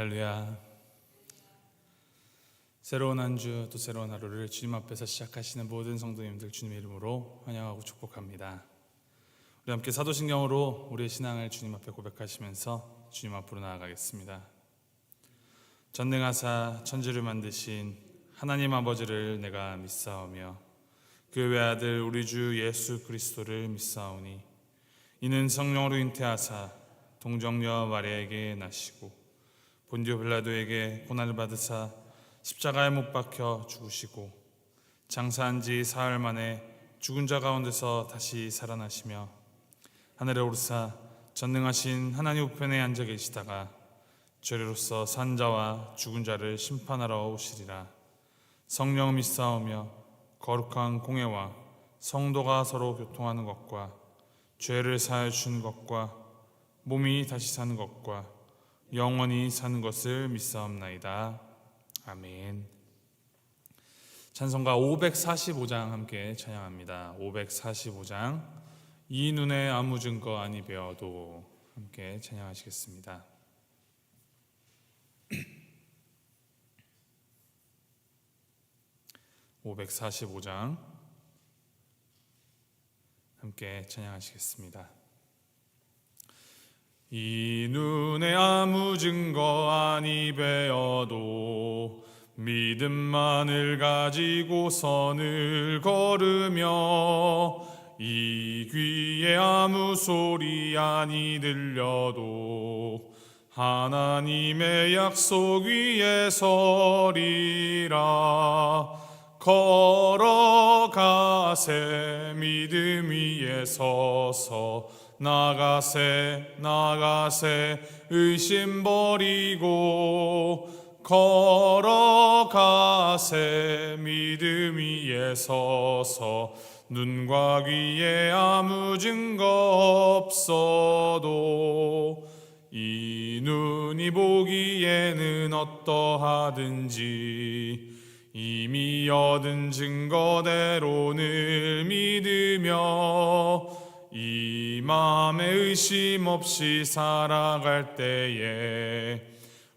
할렐루야. 새로운 한 주 또 새로운 하루를 주님 앞에서 시작하시는 모든 성도님들 주님의 이름으로 환영하고 축복합니다. 우리 함께 사도신경으로 우리의 신앙을 주님 앞에 고백하시면서 주님 앞으로 나아가겠습니다. 전능하사 천지를 만드신 하나님 아버지를 내가 믿사오며 그 외아들 우리 주 예수 그리스도를 믿사오니 이는 성령으로 잉태하사 동정녀 마리아에게 나시고 본디오 빌라도에게 고난을 받으사 십자가에 못 박혀 죽으시고 장사한 지 사흘 만에 죽은 자 가운데서 다시 살아나시며 하늘에 오르사 전능하신 하나님 우편에 앉아 계시다가 죄로서 산 자와 죽은 자를 심판하러 오시리라. 성령 믿사오며 거룩한 공회와 성도가 서로 교통하는 것과 죄를 사하여 주는 것과 몸이 다시 사는 것과 영원히 사는 것을 믿사옵나이다. 아멘. 찬송가 545장 함께 찬양합니다. 545장 이 눈에 아무 증거 아니 배어도 함께 찬양하시겠습니다. (545장) 함께 찬양하시겠습니다. 이 눈에 아무 증거 아니 배어도 믿음만을 가지고 선을 걸으며 이 귀에 아무 소리 아니 들려도 하나님의 약속 위에 서리라. 걸어가세 믿음 위에 서서 나가세 나가세 의심 버리고 걸어가세. 믿음 위에 서서 눈과 귀에 아무 증거 없어도 이 눈이 보기에는 어떠하든지 이미 얻은 증거대로 늘 믿으며 이 마음에 의심 없이 살아갈 때에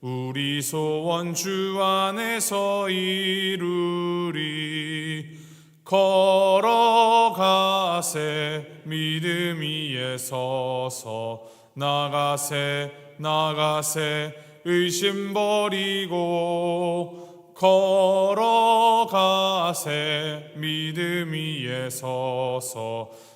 우리 소원 주 안에서 이루리 걸어가세 믿음 위에 서서 나가세 나가세 의심 버리고 걸어가세 믿음 위에 서서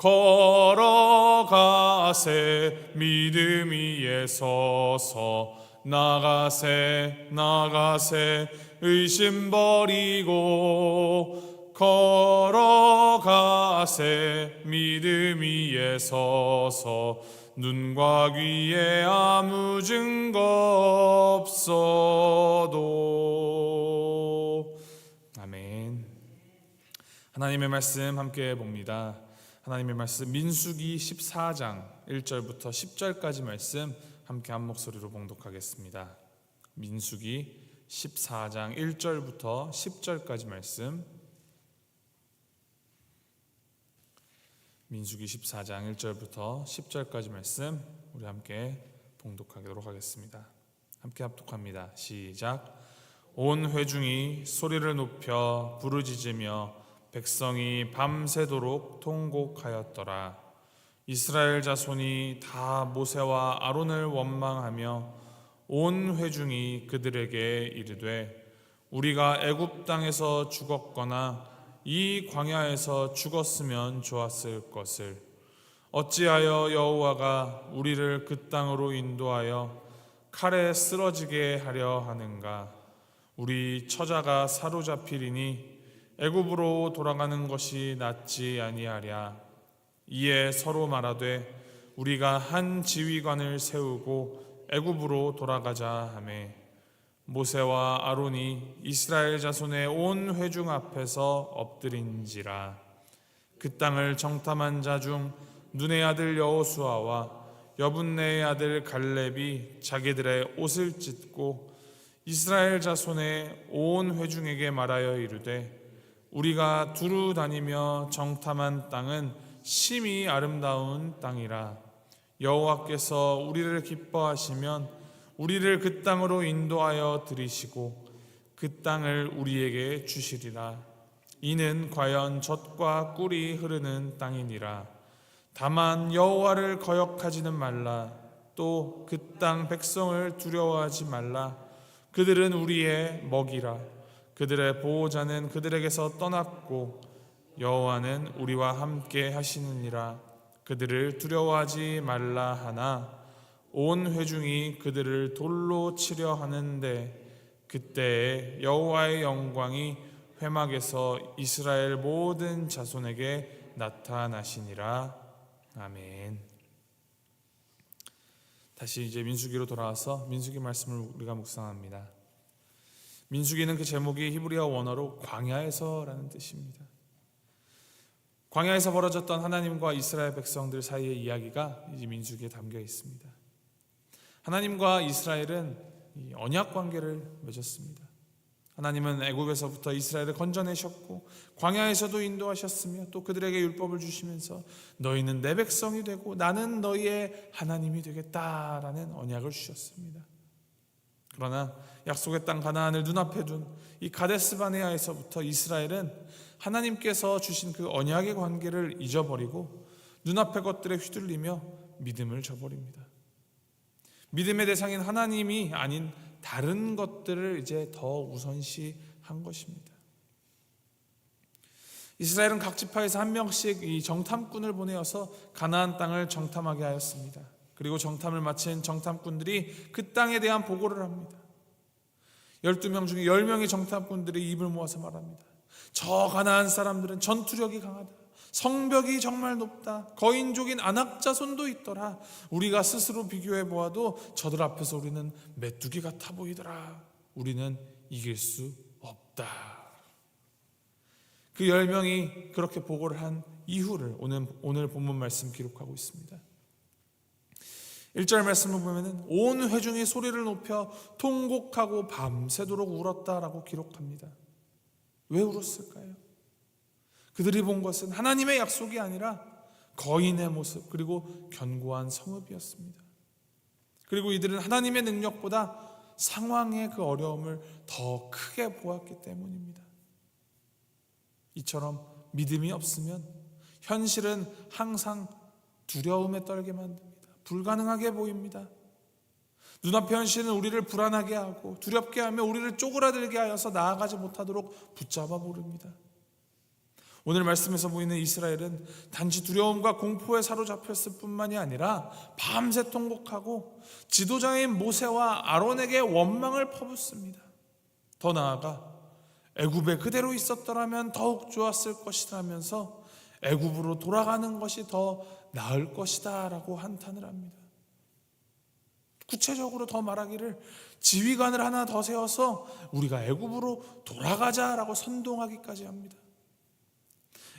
걸어가세 믿음 위에 서서. 나가세 나가세 의심 버리고 걸어가세 믿음 위에 서서. 눈과 귀에 아무 증거 없어도. 아멘. 하나님의 말씀 함께 봅니다 하나님의 말씀 민수기 14장 1절부터 10절까지 말씀 함께 한 목소리로 봉독하겠습니다. 민수기 14장 1절부터 10절까지 말씀. 민수기 14장 1절부터 10절까지 말씀 우리 함께 봉독하도록 하겠습니다. 함께 합독합니다. 시작. 온 회중이 소리를 높여 부르짖으며 백성이 밤새도록 통곡하였더라. 이스라엘 자손이 다 모세와 아론을 원망하며 온 회중이 그들에게 이르되 우리가 애굽 땅에서 죽었거나 이 광야에서 죽었으면 좋았을 것을 어찌하여 여호와가 우리를 그 땅으로 인도하여 칼에 쓰러지게 하려 하는가 우리 처자가 사로잡히리니 애굽으로 돌아가는 것이 낫지 아니하랴. 이에 서로 말하되 우리가 한 지휘관을 세우고 애굽으로 돌아가자 하매. 모세와 아론이 이스라엘 자손의 온 회중 앞에서 엎드린지라. 그 땅을 정탐한 자 중 눈의 아들 여호수아와 여분네의 아들 갈렙이 자기들의 옷을 찢고 이스라엘 자손의 온 회중에게 말하여 이르되 우리가 두루 다니며 정탐한 땅은 심히 아름다운 땅이라. 여호와께서 우리를 기뻐하시면 우리를 그 땅으로 인도하여 들이시고 그 땅을 우리에게 주시리라. 이는 과연 젖과 꿀이 흐르는 땅이니라. 다만 여호와를 거역하지는 말라. 또 그 땅 백성을 두려워하지 말라. 그들은 우리의 먹이라 그들의 보호자는 그들에게서 떠났고 여호와는 우리와 함께 하시느니라 그들을 두려워하지 말라 하나 온 회중이 그들을 돌로 치려 하는데 그때에 여호와의 영광이 회막에서 이스라엘 모든 자손에게 나타나시니라 아멘. 다시 이제 민수기로 돌아와서 민수기 말씀을 우리가 묵상합니다. 민수기는 그 제목이 히브리어 원어로 광야에서라는 뜻입니다. 광야에서 벌어졌던 하나님과 이스라엘 백성들 사이의 이야기가 이 민수기에 담겨 있습니다. 하나님과 이스라엘은 이 언약 관계를 맺었습니다. 하나님은 애굽에서부터 이스라엘을 건져내셨고 광야에서도 인도하셨으며 또 그들에게 율법을 주시면서 너희는 내 백성이 되고 나는 너희의 하나님이 되겠다라는 언약을 주셨습니다. 그러나 약속의 땅 가나안을 눈앞에 둔 이 가데스 바네아에서부터 이스라엘은 하나님께서 주신 그 언약의 관계를 잊어버리고 눈앞의 것들에 휘둘리며 믿음을 저버립니다. 믿음의 대상인 하나님이 아닌 다른 것들을 이제 더 우선시한 것입니다. 이스라엘은 각 지파에서 한 명씩 이 정탐꾼을 보내어서 가나안 땅을 정탐하게 하였습니다. 그리고 정탐을 마친 정탐꾼들이 그 땅에 대한 보고를 합니다. 12명 중에 10명의 정탐꾼들이 입을 모아서 말합니다. 저 가나안 사람들은 전투력이 강하다. 성벽이 정말 높다. 거인족인 안악자 손도 있더라. 우리가 스스로 비교해 보아도 저들 앞에서 우리는 메뚜기 같아 보이더라. 우리는 이길 수 없다. 그 열 명이 그렇게 보고를 한 이후를 오늘 오늘 본문 말씀 기록하고 있습니다. 1절 말씀을 보면은 온 회중이 소리를 높여 통곡하고 밤새도록 울었다라고 기록합니다. 왜 울었을까요? 그들이 본 것은 하나님의 약속이 아니라 거인의 모습 그리고 견고한 성읍이었습니다. 그리고 이들은 하나님의 능력보다 상황의 그 어려움을 더 크게 보았기 때문입니다. 이처럼 믿음이 없으면 현실은 항상 두려움에 떨게 만듭니다. 불가능하게 보입니다. 눈앞의 현실은 우리를 불안하게 하고 두렵게 하며 우리를 쪼그라들게 하여서 나아가지 못하도록 붙잡아 버립니다. 오늘 말씀에서 보이는 이스라엘은 단지 두려움과 공포에 사로잡혔을 뿐만이 아니라 밤새 통곡하고 지도자인 모세와 아론에게 원망을 퍼붓습니다. 더 나아가 애굽에 그대로 있었더라면 더욱 좋았을 것이라면서 애굽으로 돌아가는 것이 더 나을 것이다 라고 한탄을 합니다. 구체적으로 더 말하기를 지휘관을 하나 더 세워서 우리가 애굽으로 돌아가자라고 선동하기까지 합니다.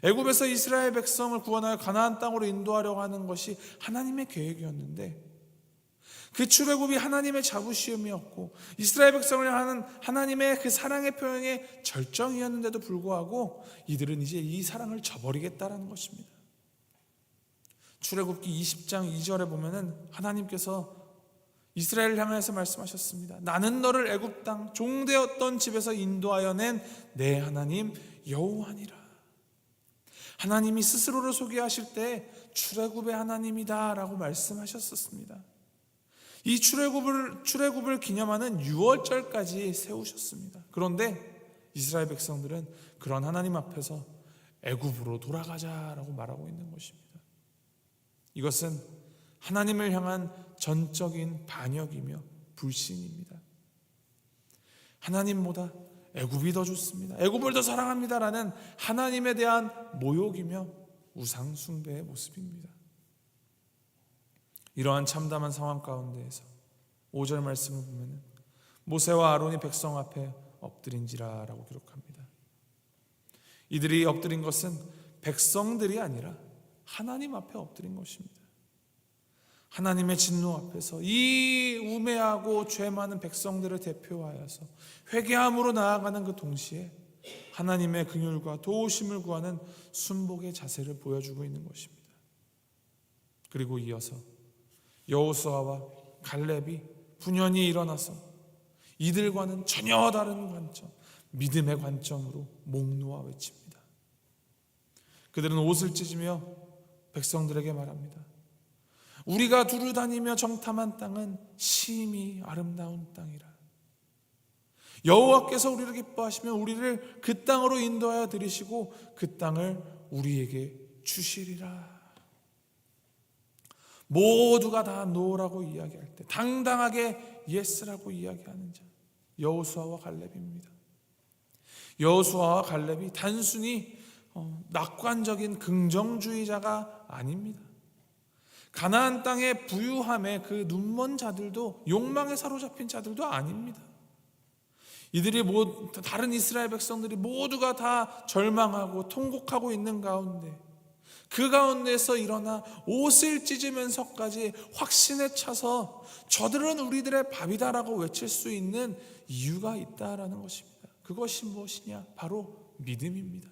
애굽에서 이스라엘 백성을 구원하여 가나안 땅으로 인도하려고 하는 것이 하나님의 계획이었는데 그 출애굽이 하나님의 자부시험이었고 이스라엘 백성을 하는 하나님의 그 사랑의 표현의 절정이었는데도 불구하고 이들은 이제 이 사랑을 저버리겠다라는 것입니다. 출애굽기 20장 2절에 보면은 하나님께서 이스라엘을 향해서 말씀하셨습니다. 나는 너를 애굽 땅 종되었던 집에서 인도하여 낸 내 하나님 여호와니라. 하나님이 스스로를 소개하실 때 출애굽의 하나님이다라고 말씀하셨었습니다. 이 출애굽을 출애굽을 기념하는 6월절까지 세우셨습니다. 그런데 이스라엘 백성들은 그런 하나님 앞에서 애굽으로 돌아가자라고 말하고 있는 것입니다. 이것은 하나님을 향한 전적인 반역이며 불신입니다. 하나님보다 애굽이 더 좋습니다. 애굽을 더 사랑합니다라는 하나님에 대한 모욕이며 우상 숭배의 모습입니다. 이러한 참담한 상황 가운데에서 5절 말씀을 보면 모세와 아론이 백성 앞에 엎드린지라라고 기록합니다. 이들이 엎드린 것은 백성들이 아니라 하나님 앞에 엎드린 것입니다. 하나님의 진노 앞에서 이 우매하고 죄 많은 백성들을 대표하여서 회개함으로 나아가는 그 동시에 하나님의 긍휼과 도우심을 구하는 순복의 자세를 보여주고 있는 것입니다. 그리고 이어서 여호수아와 갈렙이 분연히 일어나서 이들과는 전혀 다른 관점, 믿음의 관점으로 목 놓아 외칩니다. 그들은 옷을 찢으며 백성들에게 말합니다. 우리가 두루 다니며 정탐한 땅은 심히 아름다운 땅이라. 여호와께서 우리를 기뻐하시면 우리를 그 땅으로 인도하여 들이시고 그 땅을 우리에게 주시리라. 모두가 다 노라고 이야기할 때 당당하게 예스라고 이야기하는 자 여호수아와 갈렙입니다. 여호수아와 갈렙이 단순히 어, 낙관적인 긍정주의자가 아닙니다. 가나안 땅의 부유함에 그 눈먼 자들도 욕망에 사로잡힌 자들도 아닙니다. 이들이 모, 다른 이스라엘 백성들이 모두가 다 절망하고 통곡하고 있는 가운데 그 가운데서 일어나 옷을 찢으면서까지 확신에 차서 저들은 우리들의 밥이다라고 외칠 수 있는 이유가 있다라는 것입니다. 그것이 무엇이냐? 바로 믿음입니다.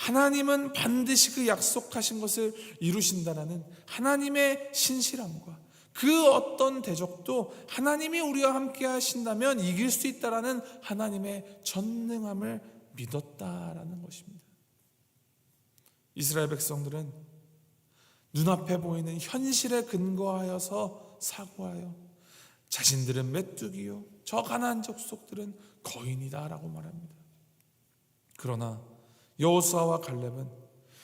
하나님은 반드시 그 약속하신 것을 이루신다라는 하나님의 신실함과 그 어떤 대적도 하나님이 우리와 함께 하신다면 이길 수 있다라는 하나님의 전능함을 믿었다라는 것입니다. 이스라엘 백성들은 눈앞에 보이는 현실에 근거하여서 사고하여 자신들은 메뚜기요 저 가난한 족속들은 거인이다라고 말합니다. 그러나 여호수아와 갈렙은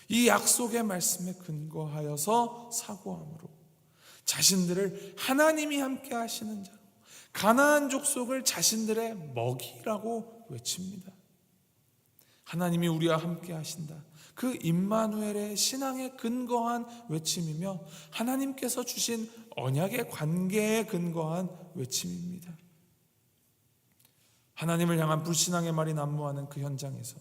이 약속의 말씀에 근거하여서 사고함으로 자신들을 하나님이 함께 하시는 자로 가나안 족속을 자신들의 먹이라고 외칩니다. 하나님이 우리와 함께 하신다. 그 임마누엘의 신앙에 근거한 외침이며 하나님께서 주신 언약의 관계에 근거한 외침입니다. 하나님을 향한 불신앙의 말이 난무하는 그 현장에서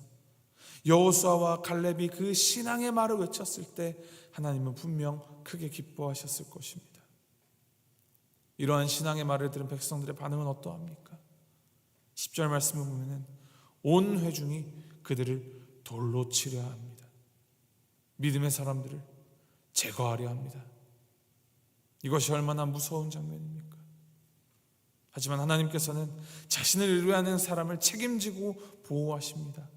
여호수아와 갈렙이 그 신앙의 말을 외쳤을 때 하나님은 분명 크게 기뻐하셨을 것입니다. 이러한 신앙의 말을 들은 백성들의 반응은 어떠합니까? 10절 말씀을 보면은 온 회중이 그들을 돌로 치려 합니다. 믿음의 사람들을 제거하려 합니다. 이것이 얼마나 무서운 장면입니까? 하지만 하나님께서는 자신을 의뢰하는 사람을 책임지고 보호하십니다.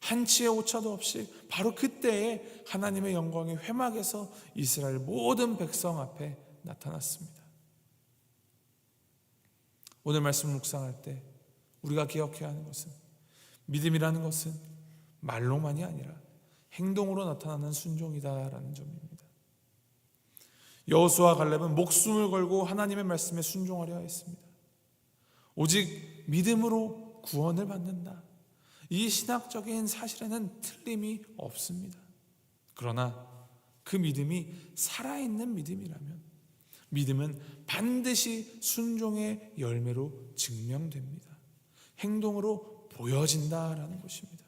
한치의 오차도 없이 바로 그때에 하나님의 영광이 회막에서 이스라엘 모든 백성 앞에 나타났습니다. 오늘 말씀 묵상할 때 우리가 기억해야 하는 것은 믿음이라는 것은 말로만이 아니라 행동으로 나타나는 순종이다라는 점입니다. 여호수아 갈렙은 목숨을 걸고 하나님의 말씀에 순종하려 했습니다. 오직 믿음으로 구원을 받는다. 이 신학적인 사실에는 틀림이 없습니다. 그러나 그 믿음이 살아있는 믿음이라면 믿음은 반드시 순종의 열매로 증명됩니다. 행동으로 보여진다라는 것입니다.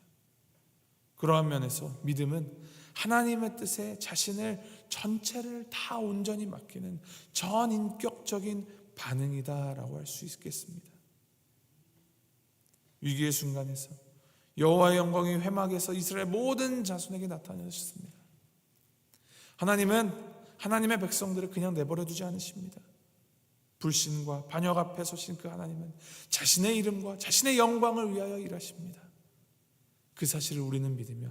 그러한 면에서 믿음은 하나님의 뜻에 자신을 전체를 다 온전히 맡기는 전인격적인 반응이다라고 할 수 있겠습니다. 위기의 순간에서 여호와의 영광이 회막에서 이스라엘 모든 자손에게 나타나셨습니다. 하나님은 하나님의 백성들을 그냥 내버려 두지 않으십니다. 불신과 반역 앞에 서신 그 하나님은 자신의 이름과 자신의 영광을 위하여 일하십니다. 그 사실을 우리는 믿으며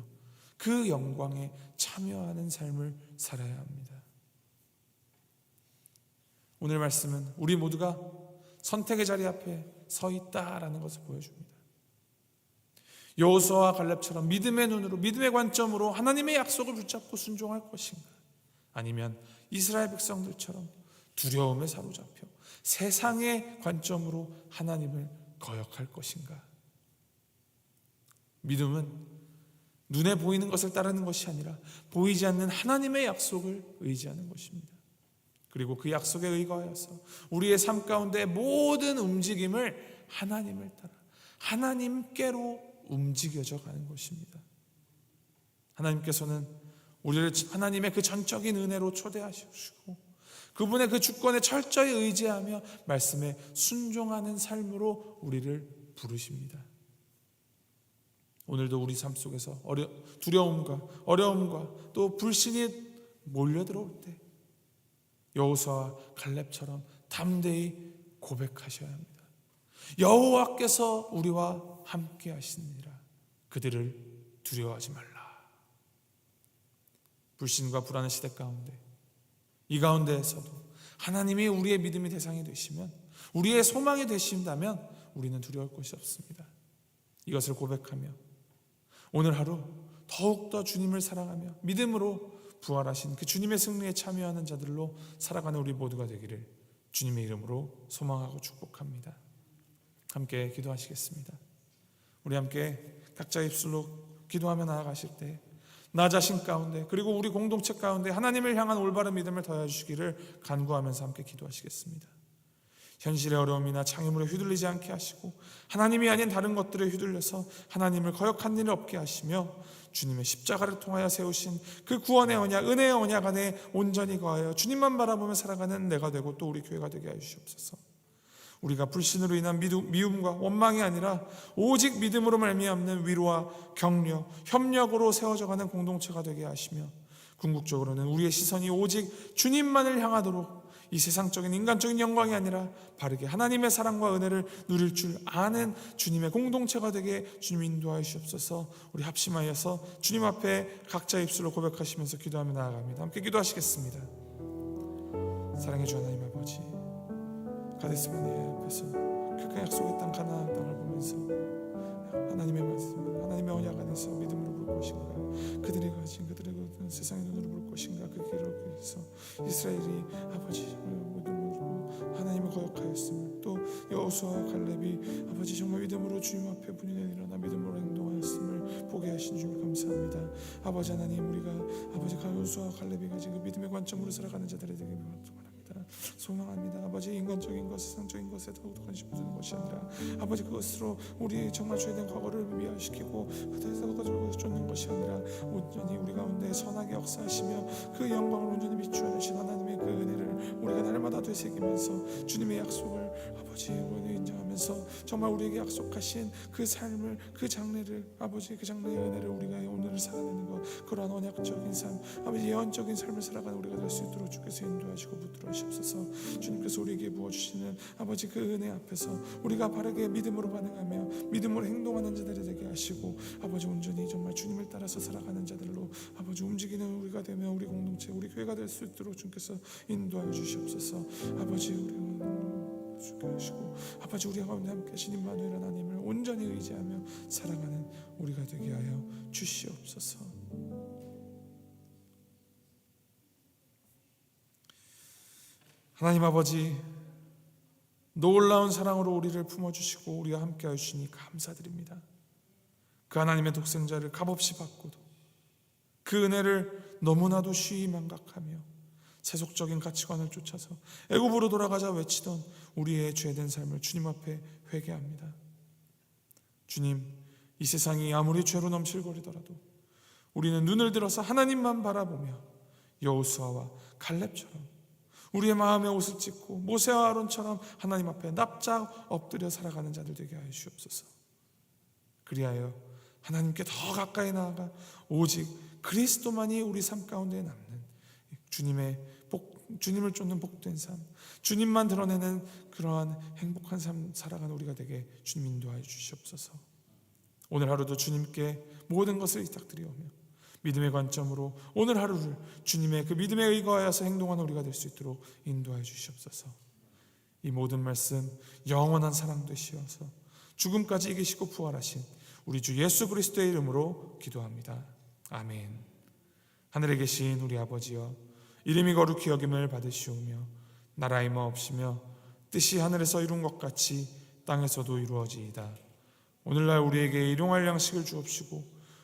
그 영광에 참여하는 삶을 살아야 합니다. 오늘 말씀은 우리 모두가 선택의 자리 앞에 서 있다라는 것을 보여줍니다. 여호수아와 갈렙처럼 믿음의 눈으로 믿음의 관점으로 하나님의 약속을 붙잡고 순종할 것인가? 아니면 이스라엘 백성들처럼 두려움에 사로잡혀 세상의 관점으로 하나님을 거역할 것인가? 믿음은 눈에 보이는 것을 따르는 것이 아니라 보이지 않는 하나님의 약속을 의지하는 것입니다. 그리고 그 약속에 의거하여서 우리의 삶 가운데 모든 움직임을 하나님을 따라 하나님께로 움직여져 가는 것입니다. 하나님께서는 우리를 하나님의 그 전적인 은혜로 초대하시고 그분의 그 주권에 철저히 의지하며 말씀에 순종하는 삶으로 우리를 부르십니다. 오늘도 우리 삶 속에서 어려, 두려움과 어려움과 또 불신이 몰려들어올 때 여호수아와 갈렙처럼 담대히 고백하셔야 합니다. 여호와께서 우리와 함께 하시니라. 그들을 두려워하지 말라. 불신과 불안의 시대 가운데 이 가운데에서도 하나님이 우리의 믿음의 대상이 되시면 우리의 소망이 되신다면 우리는 두려울 것이 없습니다. 이것을 고백하며 오늘 하루 더욱더 주님을 사랑하며 믿음으로 부활하신 그 주님의 승리에 참여하는 자들로 살아가는 우리 모두가 되기를 주님의 이름으로 소망하고 축복합니다. 함께 기도하시겠습니다. 우리 함께 각자 입술로 기도하며 나아가실 때 나 자신 가운데 그리고 우리 공동체 가운데 하나님을 향한 올바른 믿음을 더해 주시기를 간구하면서 함께 기도하시겠습니다. 현실의 어려움이나 장애물에 휘둘리지 않게 하시고 하나님이 아닌 다른 것들에 휘둘려서 하나님을 거역한 일이 없게 하시며 주님의 십자가를 통하여 세우신 그 구원의 언약, 은혜의 언약 안에 온전히 거하여 주님만 바라보며 살아가는 내가 되고 또 우리 교회가 되게 하여 주시옵소서. 우리가 불신으로 인한 미움과 원망이 아니라 오직 믿음으로 말미암는 위로와 격려, 협력으로 세워져가는 공동체가 되게 하시며 궁극적으로는 우리의 시선이 오직 주님만을 향하도록 이 세상적인 인간적인 영광이 아니라 바르게 하나님의 사랑과 은혜를 누릴 줄 아는 주님의 공동체가 되게 주님 인도하여 주옵소서 우리 합심하여서 주님 앞에 각자 입술로 고백하시면서 기도하며 나아갑니다. 함께 기도하시겠습니다. 사랑해 주 하나님 아버지 가데스만의 앞에서 그 약속의 땅 가나안 땅을 보면서 하나님의 말씀 하나님의 언약 안에서 믿음으로 볼 것인가? 그들이 가진 그들의 그 세상의 눈으로 볼 것인가? 그 위해서 이스라엘이 아버지 하나님을 거역하였음을 또 여호수아와 갈렙이 아버지 정말 믿음으로 주님 앞에 분인에 일어나 믿음으로 행동하였음을 보게 하신 주님 감사합니다. 아버지 하나님 우리가 아버지 여호수아와 갈렙이 가진 그 믿음의 관점으로 살아가는 자들이 되게 원합니다 소망합니다. 아버지 인간적인 것, 세상적인 것에 더욱 관심 두는 것이 아니라 아버지 그것으로 우리 정말 죄된 과거를 미화시키고 그것에서 그것을 쫓는 것이 아니라 온전히 우리 가운데 선하게 역사하시며 그 영광을 온전히 비추어 주신 하나님의 그 은혜를 우리가 날마다 되새기면서 주님의 약속을 아버지 우리 인정하면서 정말 우리에게 약속하신 그 삶을 그 장래를 아버지 그 장래의 은혜를 우리가 오늘을 살아내는 것 그러한 언약적인 삶 아버지 예언적인 삶을 살아가는 우리가 될 수 있도록 주께서 인도하시고 붙들어 하시 옵소서 주님께서 우리에게 부어주시는 아버지 그 은혜 앞에서 우리가 바르게 믿음으로 반응하며 믿음으로 행동하는 자들이 되게 하시고 아버지 온전히 정말 주님을 따라서 살아가는 자들로 아버지 움직이는 우리가 되며 우리 공동체 우리 교회가 될 수 있도록 주께서 인도하여 주시옵소서 아버지 우리 주게 하시고 아버지 우리 가운데 함께 하신 임마누엘 하나님을 온전히 의지하며 살아가는 우리가 되게 하여 주시옵소서. 하나님 아버지 놀라운 사랑으로 우리를 품어주시고 우리와 함께하여 주시니 감사드립니다. 그 하나님의 독생자를 값없이 받고도 그 은혜를 너무나도 쉬이 망각하며 세속적인 가치관을 쫓아서 애굽으로 돌아가자 외치던 우리의 죄된 삶을 주님 앞에 회개합니다. 주님, 이 세상이 아무리 죄로 넘실거리더라도 우리는 눈을 들어서 하나님만 바라보며 여호수아와 갈렙처럼 우리의 마음에 옷을 찢고 모세와 아론처럼 하나님 앞에 납작 엎드려 살아가는 자들 되게 하여 주옵소서. 그리하여 하나님께 더 가까이 나아가 오직 그리스도만이 우리 삶 가운데 남는 주님의 복, 주님을 쫓는 복된 삶, 주님만 드러내는 그러한 행복한 삶 살아가는 우리가 되게 주님 인도하여 주시옵소서. 오늘 하루도 주님께 모든 것을 부탁드리오며 믿음의 관점으로 오늘 하루를 주님의 그 믿음에 의거하여서 행동하는 우리가 될 수 있도록 인도하여 주시옵소서. 이 모든 말씀 영원한 사랑 되시어서 죽음까지 이기시고 부활하신 우리 주 예수 그리스도의 이름으로 기도합니다. 아멘. 하늘에 계신 우리 아버지여 이름이 거룩히 여김을 받으시오며 나라의 마옵시며 뜻이 하늘에서 이룬 것 같이 땅에서도 이루어지이다. 오늘날 우리에게 일용할 양식을 주옵시고